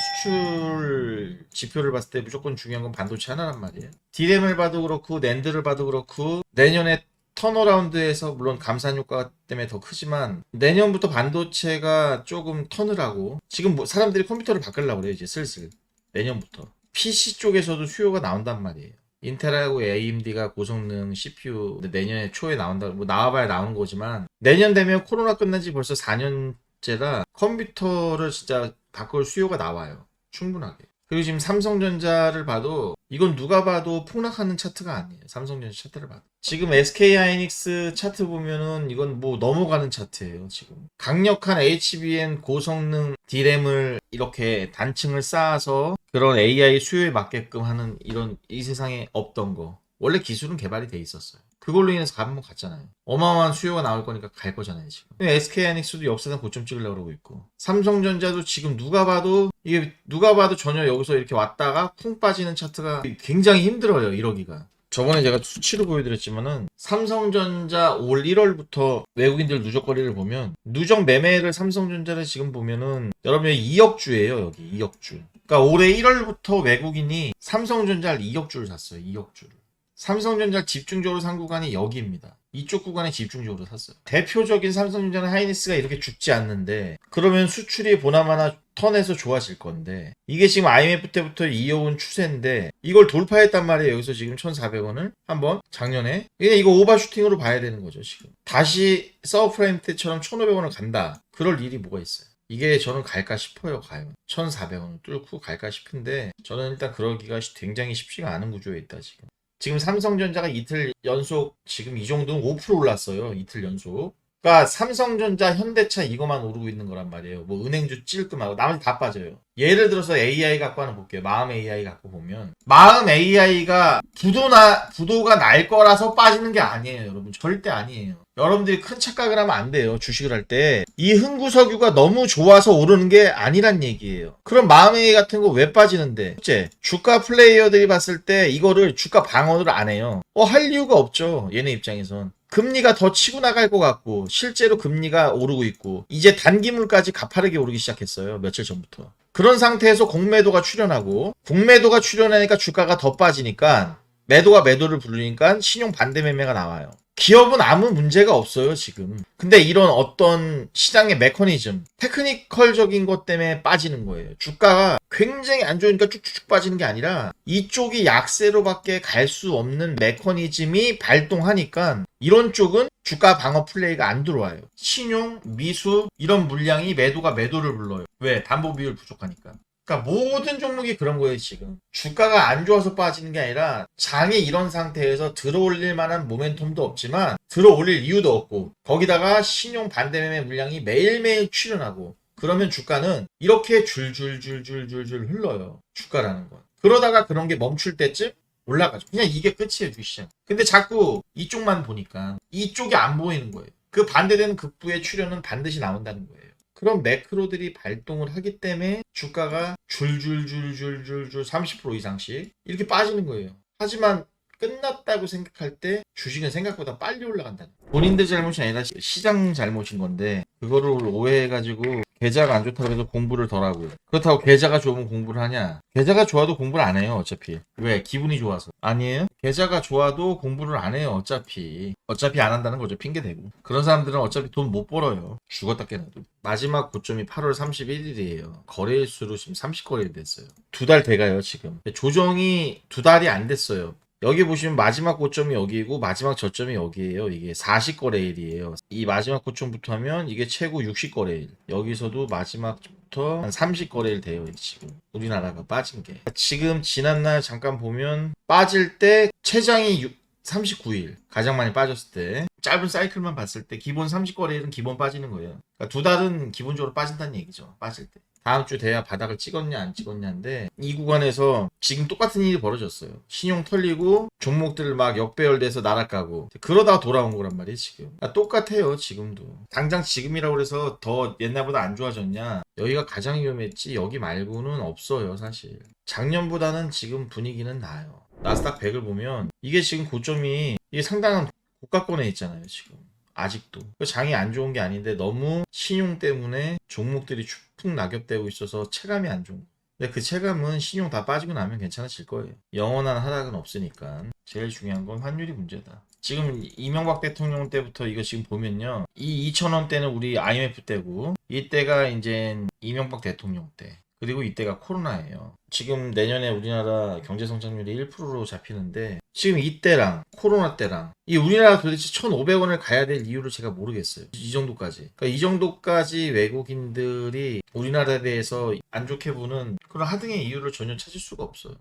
수출 지표를 봤을 때 무조건 중요한 건 반도체 하나란 말이에요. 디램을 봐도 그렇고 낸드를 봐도 그렇고 내년에 턴어라운드에서 물론 감산 효과 때문에 더 크지만 내년부터 반도체가 조금 턴을 하고 지금 뭐 사람들이 컴퓨터를 바꾸려고 그래요 이제 슬슬 내년부터 PC 쪽에서도 수요가 나온단 말이에요. 인텔하고 AMD가 고성능 CPU 내년에 초에 나온다 뭐 나와봐야 나오는 거지만 내년 되면 코로나 끝난 지 벌써 4년째라 컴퓨터를 진짜 바꿀 수요가 나와요. 충분하게. 그리고 지금 삼성전자를 봐도 이건 누가 봐도 폭락하는 차트가 아니에요. 삼성전자 차트를 봐도. 지금 SK 하이닉스 차트 보면은 이건 뭐 넘어가는 차트예요 지금. 강력한 HBM 고성능 D램을 이렇게 단층을 쌓아서 그런 AI 수요에 맞게끔 하는 이런 이 세상에 없던 거. 원래 기술은 개발이 돼 있었어요. 그걸로 인해서 가면 갔잖아요. 어마어마한 수요가 나올 거니까 갈 거잖아요, 지금. SK 하이닉스도 역사상 고점 찍으려고 그러고 있고. 삼성전자도 지금 누가 봐도, 이게 누가 봐도 전혀 여기서 이렇게 왔다가 쿵 빠지는 차트가 굉장히 힘들어요, 이러기가. 저번에 제가 수치로 보여드렸지만은 삼성전자 올 1월부터 외국인들 누적거리를 보면 누적 매매를 삼성전자를 지금 보면은 여러분이 2억 주예요 여기 2억 주. 그러니까 올해 1월부터 외국인이 삼성전자를 2억 주를 샀어요 2억 주를. 삼성전자 집중적으로 산 구간이 여기입니다. 이쪽 구간에 집중적으로 샀어요. 대표적인 삼성전자는 하이니스가 이렇게 죽지 않는데 그러면 수출이 보나마나 턴에서 좋아질 건데 이게 지금 IMF 때부터 이어온 추세인데 이걸 돌파했단 말이에요. 여기서 지금 1,400원을 한번 작년에 그냥 이거 오버슈팅으로 봐야 되는 거죠 지금. 다시 서브프라임 때처럼 1,500원을 간다. 그럴 일이 뭐가 있어요. 이게 저는 갈까 싶어요, 가요. 1,400원을 뚫고 갈까 싶은데, 저는 일단 그러기가 굉장히 쉽지가 않은 구조에 있다, 지금. 지금 삼성전자가 이틀 연속 지금 이 정도는 5% 올랐어요. 이틀 연속. 그러니까 삼성전자, 현대차 이거만 오르고 있는 거란 말이에요. 뭐 은행주 찔끔하고 나머지 다 빠져요. 예를 들어서 AI 갖고 하나 볼게요. 마음 AI 갖고 보면 마음 AI가 부도나 부도가 날 거라서 빠지는 게 아니에요, 여러분. 절대 아니에요. 여러분들이 큰 착각을 하면 안 돼요. 주식을 할 때 이 흥구석유가 너무 좋아서 오르는 게 아니란 얘기예요. 그럼 마음 AI 같은 거 왜 빠지는데? 첫째, 주가 플레이어들이 봤을 때 이거를 주가 방어를 안 해요. 어, 할 이유가 없죠. 얘네 입장에선. 금리가 더 치고 나갈 것 같고 실제로 금리가 오르고 있고 이제 단기물까지 가파르게 오르기 시작했어요 며칠 전부터. 그런 상태에서 공매도가 출현하고 공매도가 출현하니까 주가가 더 빠지니까 매도가 매도를 부르니까 신용 반대 매매가 나와요 기업은 아무 문제가 없어요 지금 근데 이런 어떤 시장의 메커니즘 테크니컬적인 것 때문에 빠지는 거예요 주가가 굉장히 안 좋으니까 쭉쭉쭉 빠지는 게 아니라 이쪽이 약세로밖에 갈 수 없는 메커니즘이 발동하니까 이런 쪽은 주가 방어 플레이가 안 들어와요. 신용, 미수 이런 물량이 매도가 매도를 불러요. 왜? 담보 비율 부족하니까. 그러니까 모든 종목이 그런 거예요, 지금. 주가가 안 좋아서 빠지는 게 아니라 장이 이런 상태에서 들어올릴 만한 모멘텀도 없지만 들어올릴 이유도 없고 거기다가 신용 반대매매 물량이 매일매일 출현하고 그러면 주가는 이렇게 줄줄줄줄줄줄 흘러요. 주가라는 건. 그러다가 그런 게 멈출 때쯤 올라가죠. 그냥 이게 끝이에요, 주시장. 근데 자꾸 이쪽만 보니까 이쪽이 안 보이는 거예요. 그 반대되는 급부의 출현은 반드시 나온다는 거예요. 그런 매크로들이 발동을 하기 때문에 주가가 줄줄줄줄줄줄 30% 이상씩 이렇게 빠지는 거예요. 하지만 끝났다고 생각할 때 주식은 생각보다 빨리 올라간다는 거예요. 본인들 잘못이 아니라 시장 잘못인 건데 그거를 오해해가지고 계좌가 안 좋다고 해서 공부를 덜 하고 그렇다고 계좌가 좋으면 공부를 하냐? 계좌가 좋아도 공부를 안 해요 어차피. 왜? 기분이 좋아서. 아니에요? 계좌가 좋아도 공부를 안 해요 어차피. 어차피 안 한다는 거죠 핑계 대고. 그런 사람들은 어차피 돈 못 벌어요. 죽었다 깨나도. 마지막 고점이 8월 31일이에요. 거래일수로 지금 30거래일 됐어요. 두 달 돼가요 지금. 조정이 두 달이 안 됐어요 여기 보시면 마지막 고점이 여기고 마지막 저점이 여기에요. 이게 40거래일이에요. 이 마지막 고점부터 하면 이게 최고 60거래일. 여기서도 마지막부터 한 30거래일 돼요. 지금 우리나라가 빠진 게. 지금 지난날 잠깐 보면 빠질 때 최장이 39일 가장 많이 빠졌을 때 짧은 사이클만 봤을 때 기본 30거래일은 기본 빠지는 거예요. 그러니까 두 달은 기본적으로 빠진다는 얘기죠. 빠질 때. 다음 주 돼야 바닥을 찍었냐 안 찍었냐인데 이 구간에서 지금 똑같은 일이 벌어졌어요. 신용 털리고 종목들 막 역배열돼서 날아가고 그러다가 돌아온 거란 말이에요 지금. 그러니까 똑같아요 지금도. 당장 지금이라고 해서 더 옛날보다 안 좋아졌냐? 여기가 가장 위험했지 여기 말고는 없어요 사실. 작년보다는 지금 분위기는 나아요. 나스닥 100을 보면 이게 지금 고점이 이게 상당한 고가권에 있잖아요 지금. 아직도 장이 안 좋은 게 아닌데 너무 신용 때문에 종목들이 푹 낙엽되고 있어서 체감이 안 좋은. 근데 그 체감은 신용 다 빠지고 나면 괜찮아질 거예요. 영원한 하락은 없으니까. 제일 중요한 건 환율이 문제다. 지금 이명박 대통령 때부터 이거 지금 보면요. 이 2,000원대는 우리 IMF 때고, 이때가 이제 이명박 대통령 때. 그리고 이때가 코로나예요. 지금 내년에 우리나라 경제 성장률이 1%로 잡히는데 지금 이때랑 코로나 때랑 이 우리나라 도대체 1,500원을 가야 될 이유를 제가 모르겠어요. 이 정도까지. 그러니까 이 정도까지 외국인들이 우리나라에 대해서 안 좋게 보는 그런 하등의 이유를 전혀 찾을 수가 없어요.